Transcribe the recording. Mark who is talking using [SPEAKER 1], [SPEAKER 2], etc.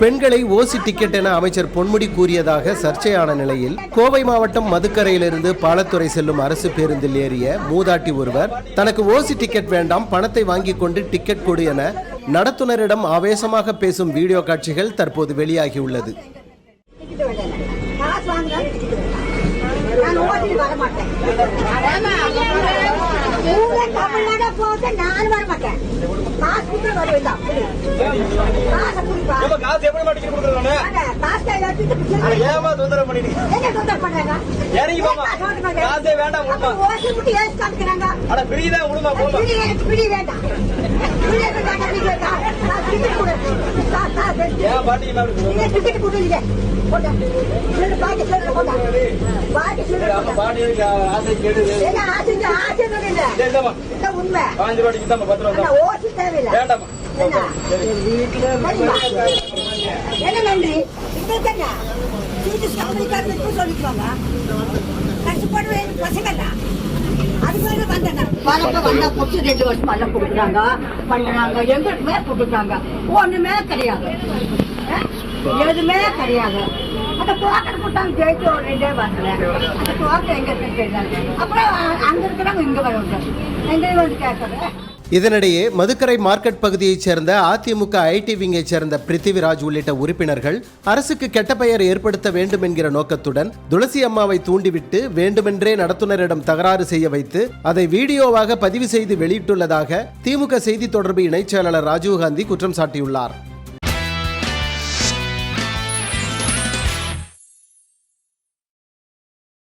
[SPEAKER 1] பெண்களை ஓசி டிக்கெட் என அமைச்சர் பொன்முடி கூறியதாக சர்ச்சையான நிலையில் கோவை மாவட்டம் மதுக்கரையிலிருந்து பாலத்துறை செல்லும் அரசு பேருந்தில் ஏறிய மூதாட்டி ஒருவர் தனக்கு ஓசி டிக்கெட் வேண்டாம் பணத்தை வாங்கிக் கொண்டு டிக்கெட் கொடு என நடத்துனரிடம் ஆவேசமாக பேசும் வீடியோ காட்சிகள் தற்போது வெளியாகியுள்ளது.
[SPEAKER 2] காசு வேண்டாம் நான் வர மாட்டேன். மாட்டேன் காசு
[SPEAKER 3] எப்படி
[SPEAKER 2] வச்சுட்டு
[SPEAKER 3] அட, ஏம்மா தொந்தரவு பண்ணிட்டு?
[SPEAKER 2] என்ன தொந்தரவு பண்றாங்க?
[SPEAKER 3] இறங்கி போம்மா. காசே வேண்டாம், விடுமா.
[SPEAKER 2] முட்டி
[SPEAKER 3] அட, free தான், விடுமா,
[SPEAKER 2] எடுத்து.
[SPEAKER 3] ஏன்
[SPEAKER 2] போட்டா உண்மை.
[SPEAKER 3] பாஞ்சு ரூபாய்க்கு இந்தாம்மா, பத்து ரூபா.
[SPEAKER 2] ஓசி தேவையில்லை.
[SPEAKER 3] வேண்டாம்மா.
[SPEAKER 2] என்ன? நன்றி? சொல்லிக்குவாங்க. அதுக்காக வந்தேன் வளர்க்க வந்தா புடிச்சு ரெண்டு வருஷம் மழை கொடுக்குறாங்க. பண்றாங்க எங்களுக்குமே கொடுக்குறாங்க ஒண்ணுமே கிடையாது. அஹ்? எதுவுமே கிடையாது. அந்த டோக்கன் கொடுத்தாங்க. ஜெயிச்சு ஒரு ரெண்டே வரல அந்த டோக்கன் எங்க இருக்குன்னு அப்புறம் அங்க இருக்கிறவங்க இங்க வருவாங்க எங்க வந்து கேட்கறது
[SPEAKER 1] இதனிடையே மதுக்கரை மார்க்கெட் பகுதியைச் சேர்ந்த அதிமுக ஐடி விங்கைச் சேர்ந்த பிருத்திவிராஜ் உள்ளிட்ட உறுப்பினர்கள் அரசுக்கு கெட்ட பெயர் ஏற்படுத்த வேண்டும் என்கிற நோக்கத்துடன் துளசி அம்மாவை தூண்டிவிட்டு வேண்டுமென்றே நடத்துனரிடம் தகராறு செய்ய வைத்து அதை வீடியோவாக பதிவு செய்து வெளியிட்டுள்ளதாக திமுக செய்தி தொடர்பு இணைச் செயலாளர் ராஜீவ்காந்தி குற்றம் சாட்டியுள்ளார்.